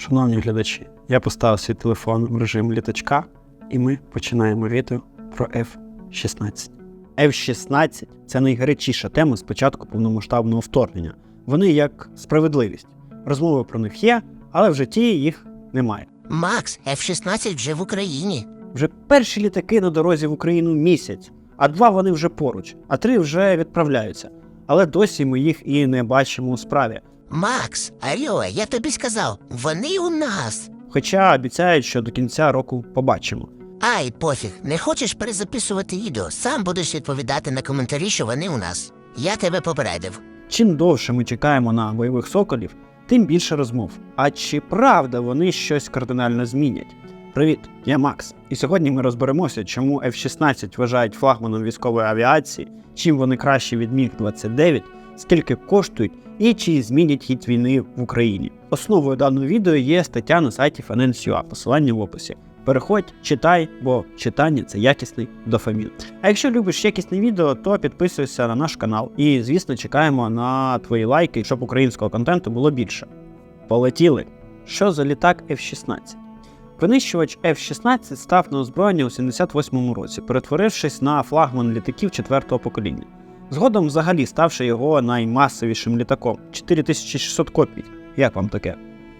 Шановні глядачі, я поставив свій телефон в режим літачка, і ми починаємо відео про F-16. F-16 це найгарячіша тема з початку повномасштабного вторгнення. Вони як справедливість. Розмови про них є, але в житті їх немає. Макс, F-16 вже в Україні. Вже перші літаки на дорозі в Україну місяць, а два вони вже поруч, а три вже відправляються. Але досі ми їх і не бачимо у справі. Макс, алло, я тобі сказав, вони у нас. Хоча обіцяють, що до кінця року побачимо. Ай, пофіг, не хочеш перезаписувати відео, сам будеш відповідати на коментарі, що вони у нас. Я тебе попередив. Чим довше ми чекаємо на бойових соколів, тим більше розмов. А чи правда вони щось кардинально змінять? Привіт, я Макс. І сьогодні ми розберемося, чому F-16 вважають флагманом військової авіації, чим вони кращі від Міг-29, скільки коштують і чи змінять хід війни в Україні. Основою даного відео є стаття на сайті Finance.ua, посилання в описі. Переходь, читай, бо читання це якісний дофамін. А якщо любиш якісне відео, то підписуйся на наш канал і, звісно, чекаємо на твої лайки, щоб українського контенту було більше. Полетіли! Що за літак F-16? Винищувач F-16 став на озброєння у 78-му році, перетворившись на флагман літаків четвертого покоління. Згодом взагалі ставши його наймасовішим літаком 4600 копій. Як вам таке?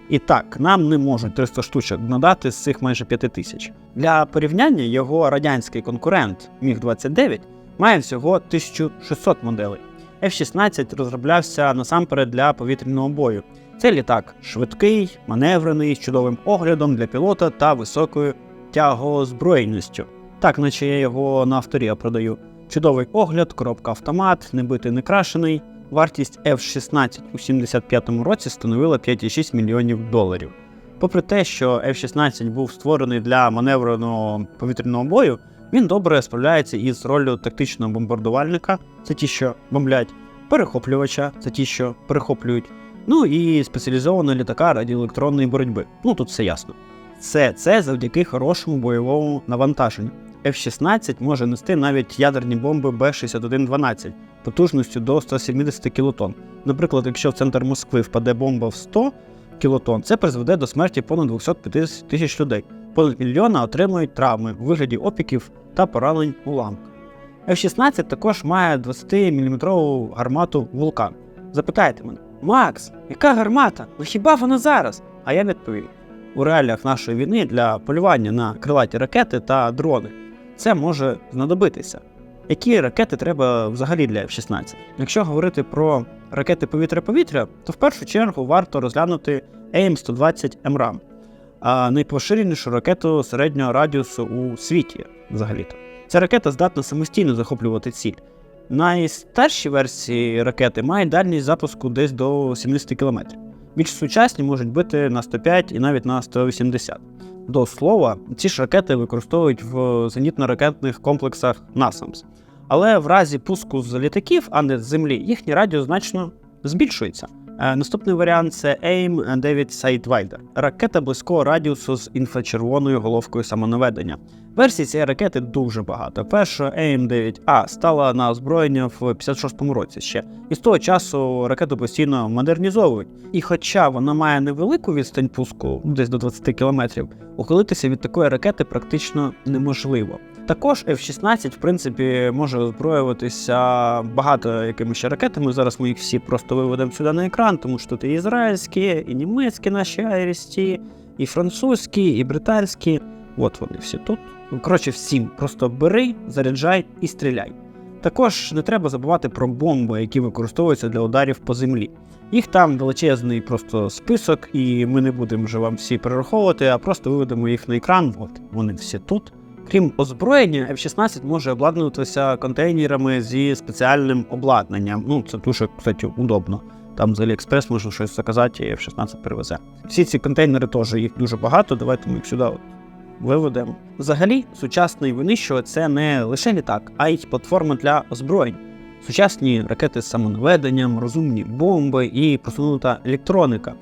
І так, нам не можуть 300 штучок надати з цих майже 5000. Для порівняння його радянський конкурент Міг-29 має всього 1600 моделей. F-16 розроблявся насамперед для повітряного бою. Це літак швидкий, маневрений, з чудовим оглядом для пілота та високою тягоозброєністю. Так, наче я його на авторія продаю. Чудовий огляд, коробка автомат, не битий, не крашений. Вартість F-16 у 75-му році становила 5,6 мільйонів доларів. Попри те, що F-16 був створений для маневреного повітряного бою, він добре справляється із роллю тактичного бомбардувальника, це ті, що бомблять, перехоплювача, це ті, що перехоплюють, ну і спеціалізованого літака радіоелектронної боротьби. Ну тут все ясно. Все це завдяки хорошому бойовому навантаженню. F-16 може нести навіть ядерні бомби Б-6112 потужністю до 170 кілотон. Наприклад, якщо в центр Москви впаде бомба в 100 кілотон, це призведе до смерті понад 250 тисяч людей. Понад мільйона отримують травми у вигляді опіків та поранень уламка. F-16 також має 20-мм гармату вулкан. Запитайте мене, Макс, яка гармата? Ну хіба вона зараз? А я відповім: у реаліях нашої війни для полювання на крилаті ракети та дрони це може знадобитися. Які ракети треба взагалі для F-16? Якщо говорити про ракети повітря-повітря, то в першу чергу варто розглянути AIM-120 MRAM, а найпоширенішу ракету середнього радіусу у світі взагалі-то. Ця ракета здатна самостійно захоплювати ціль. Найстарші версії ракети мають дальність запуску десь до 70 км. Більш сучасні можуть бити на 105 і навіть на 180. До слова, ці ж ракети використовують в зенітно-ракетних комплексах NASAMS. Але в разі пуску з літаків, а не з землі, їхній радіус значно збільшується. Е, Наступний варіант це AIM-9 Sidewinder. ракета близького радіусу з інфрачервоною головкою самонаведення. Версій цієї ракети дуже багато. Перша AIM-9A стала на озброєння в 56-му році ще, і з того часу ракету постійно модернізовують. І хоча вона має невелику відстань пуску, десь до 20 кілометрів, ухилитися від такої ракети практично неможливо. Також F-16, в принципі, може озброюватися багато якими ще ракетами. Зараз ми їх всі просто виведемо сюди на екран, тому що тут і ізраїльські, і німецькі наші IRST, і французькі, і британські. От вони всі тут. Коротше, всім просто бери, заряджай і стріляй. Також не треба забувати про бомби, які використовуються для ударів по землі. Їх там величезний просто список, і ми не будемо вже вам всі перераховувати, а просто виведемо їх на екран. От вони всі тут. Крім озброєння, F-16 може обладнуватися контейнерами зі спеціальним обладнанням. Ну, це дуже, кстати, удобно. Там з AliExpress можна щось заказати, і F-16 перевезе. Всі ці контейнери теж їх дуже багато. Давайте ми їх сюди от виведемо. Взагалі, сучасний винищувач це не лише літак, а й платформа для озброєнь. Сучасні ракети з самонаведенням, розумні бомби і просунута електроніка.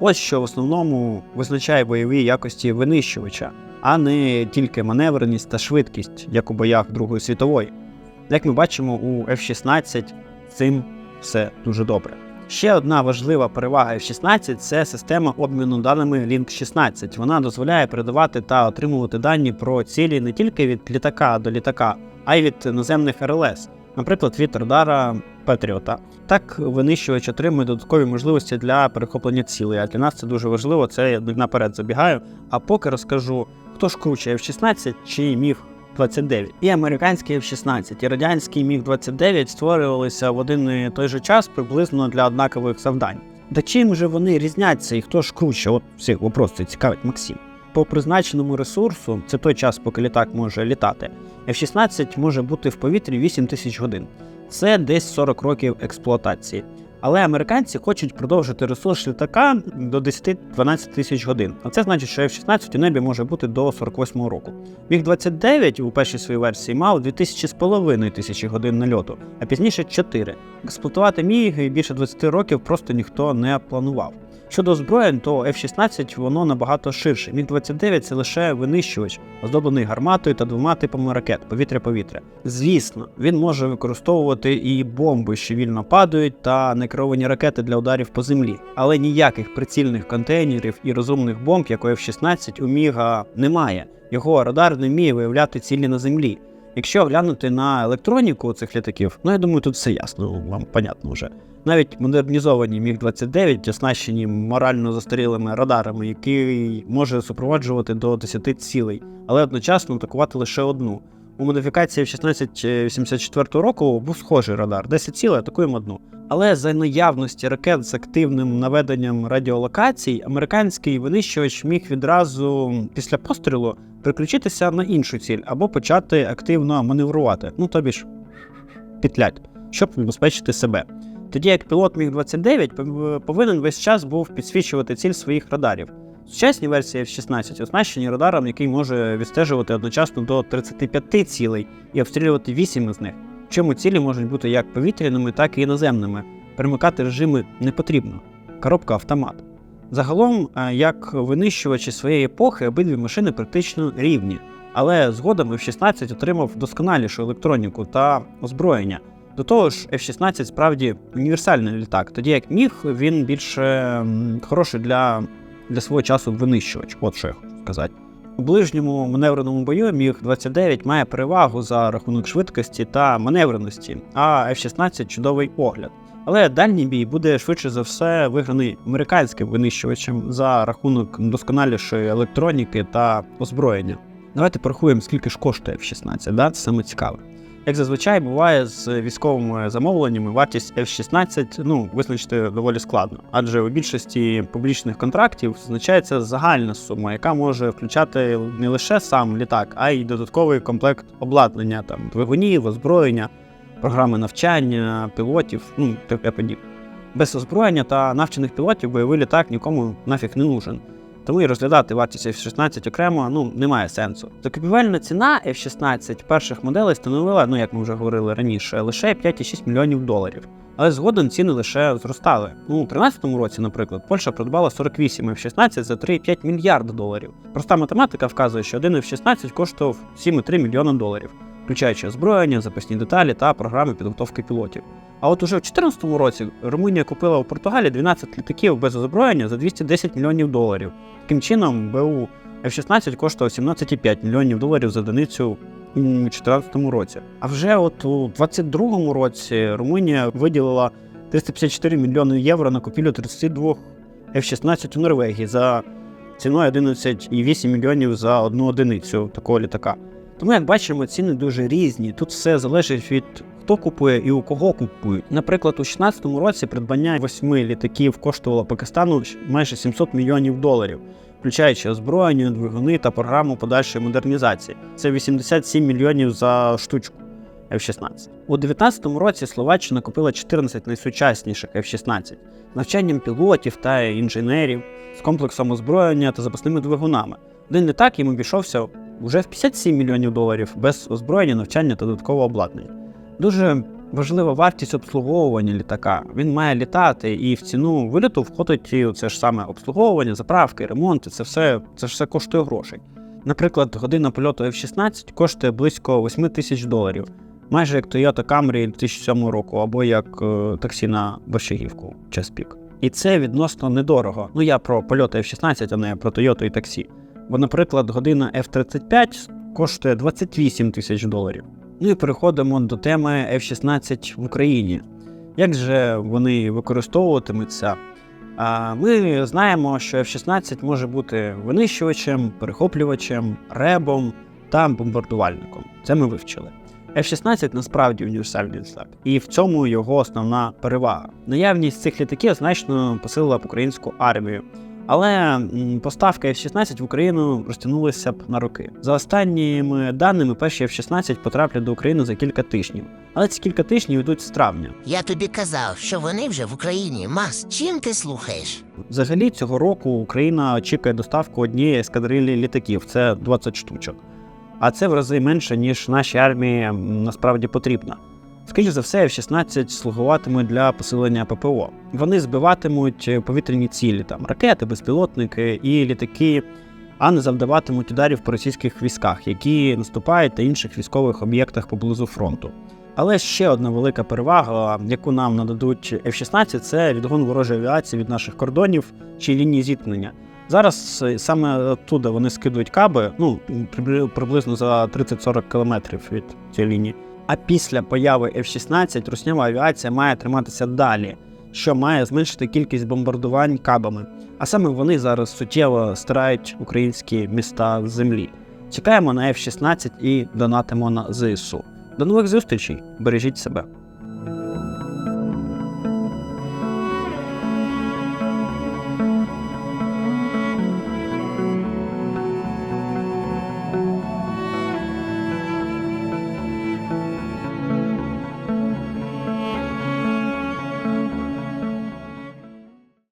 Ось що в основному визначає бойові якості винищувача, а не тільки маневреність та швидкість, як у боях Другої світової. Як ми бачимо, у F-16 цим все дуже добре. Ще одна важлива перевага F-16 – це система обміну даними Link 16. Вона дозволяє передавати та отримувати дані про цілі не тільки від літака до літака, а й від наземних РЛС, наприклад, від радара Петріота. Так винищувач отримує додаткові можливості для перехоплення цілей. А для нас це дуже важливо. Це я наперед забігаю. А поки розкажу, хто ж круче F-16 чи міг 29. І американський F-16, і радянський Міг-29 створювалися в один і той же час приблизно для однакових завдань. Та чим же вони різняться і хто ж круче? От всіх вопрос цікавить Максим. По призначеному ресурсу, це той час, поки літак може літати, F-16 може бути в повітрі 8 тисяч годин. Це десь 40 років експлуатації. Але американці хочуть продовжити ресурс літака до 10-12 тисяч годин. А це значить, що F-16 у небі може бути до 48-го року. Міг 29 у першій своїй версії мав 2500 тисячі годин нальоту, а пізніше 4. Експлуатувати міг більше 20 років просто ніхто не планував. Щодо озброєнь, то F-16 воно набагато ширше. Міг 29 це лише винищувач, оздоблений гарматою та двома типами ракет повітря-повітря. Звісно, він може використовувати і бомби, що вільно падають, та некеровані ракети для ударів по землі. Але ніяких прицільних контейнерів і розумних бомб, як у F-16, у Міга немає. Його радар не вміє виявляти цілі на землі. Якщо глянути на електроніку цих літаків, ну я думаю, тут все ясно, вам понятно вже. Навіть модернізовані Міг-29 оснащені морально застарілими радарами, який може супроводжувати до 10 цілей, але одночасно атакувати лише одну. У модифікації в 1684 року був схожий радар, 10 цілей, атакуємо одну. Але за наявності ракет з активним наведенням радіолокацій, американський винищувач міг відразу після пострілу переключитися на іншу ціль або почати активно маневрувати, ну тобі ж петлять, щоб забезпечити себе. Тоді як пілот Міг-29 повинен весь час був підсвічувати ціль своїх радарів. Сучасні версії F-16 оснащені радаром, який може відстежувати одночасно до 35 цілей і обстрілювати 8 із них. Чому цілі можуть бути як повітряними, так і наземними. Перемикати режими не потрібно. Коробка автомат. Загалом, е, як винищувачі своєї епохи, обидві машини практично рівні. Але згодом F-16 отримав досконалішу електроніку та озброєння. До того ж, F-16 справді універсальний літак, тоді як міг він більше хороший для, для свого часу винищувач. От що я хочу сказати. У ближньому маневреному бою міг 29 має перевагу за рахунок швидкості та маневреності, а F-16 чудовий огляд. Але дальній бій буде швидше за все виграний американським винищувачем за рахунок досконалішої електроніки та озброєння. Давайте порахуємо, скільки ж коштує F-16, да? це саме цікаве. Як зазвичай буває з військовими замовленнями, вартість F-16 ну, визначити доволі складно, адже у більшості публічних контрактів зазначається загальна сума, яка може включати не лише сам літак, а й додатковий комплект обладнання, там двигунів, озброєння, програми навчання, пілотів, ну таке подібне. Без озброєння та навчених пілотів бойовий літак нікому нафіг не нужен. Тому і розглядати вартість F-16 окремо ну, немає сенсу. Закупівельна ціна F-16 перших моделей становила, ну як ми вже говорили раніше, лише 5,6 мільйонів доларів. Але згодом ціни лише зростали. Ну, у 2013 році, наприклад, Польща придбала 48 F-16 за 3,5 мільярда доларів. Проста математика вказує, що один F-16 коштував 7,3 мільйона доларів, включаючи озброєння, запасні деталі та програми підготовки пілотів. А от уже в 2014 році Румунія купила у Португалії 12 літаків без озброєння за 210 мільйонів доларів. Таким чином, БУ F-16 коштував 17,5 мільйонів доларів за одиницю у 2014 році. А вже от у 2022 році Румунія виділила 354 мільйони євро на купівлю 32 F-16 у Норвегії за ціною 11,8 мільйонів за одну одиницю такого літака. Тому, як бачимо, ціни дуже різні. Тут все залежить від хто купує і у кого купують. Наприклад, у 2016 році придбання восьми літаків коштувало Пакистану майже 700 мільйонів доларів, включаючи озброєння, двигуни та програму подальшої модернізації. Це 87 мільйонів за штучку. F-16. У 2019 році Словаччина купила 14 найсучасніших F-16 навчанням пілотів та інженерів, з комплексом озброєння та запасними двигунами. Один літак їм обійшовся вже в 57 мільйонів доларів без озброєння, навчання та додаткового обладнання. Дуже важлива вартість обслуговування літака. Він має літати, і в ціну виліту входить і це ж саме обслуговування, заправки, ремонти. Це все, це все коштує грошей. Наприклад, година польоту F-16 коштує близько 8 тисяч доларів. майже як Toyota Camry 2007 року, або як е, таксі на Борщагівку час пік. І це відносно недорого. Ну я про польоти F-16, а не про Toyota і таксі. Бо, наприклад, година F-35 коштує 28 тисяч доларів. Ну і переходимо до теми F-16 в Україні. Як же вони використовуватимуться? А ми знаємо, що F-16 може бути винищувачем, перехоплювачем, ребом та бомбардувальником. Це ми вивчили. F-16 насправді універсальний літак, і в цьому його основна перевага. Наявність цих літаків значно посилила б українську армію. Але м, поставки F-16 в Україну розтягнулися б на роки. За останніми даними, перші F-16 потраплять до України за кілька тижнів. Але ці кілька тижнів йдуть з травня. Я тобі казав, що вони вже в Україні. Макс, чим ти слухаєш? Взагалі цього року Україна очікує доставку однієї ескадрилі літаків це 20 штучок. А це в рази менше, ніж нашій армії насправді потрібно. Скоріше за все, F-16 слугуватимуть для посилення ППО. Вони збиватимуть повітряні цілі, там ракети, безпілотники і літаки, а не завдаватимуть ударів по російських військах, які наступають та інших військових об'єктах поблизу фронту. Але ще одна велика перевага, яку нам нададуть F-16, це відгон ворожої авіації від наших кордонів чи лінії зіткнення. Зараз е, саме оттуда вони скидують каби, ну прибли- приблизно за 30-40 кілометрів від цієї лінії. А після появи F-16 руснява авіація має триматися далі, що має зменшити кількість бомбардувань кабами. А саме вони зараз суттєво стирають українські міста з землі. Чекаємо на F-16 і донатимо на ЗСУ. До нових зустрічей! Бережіть себе!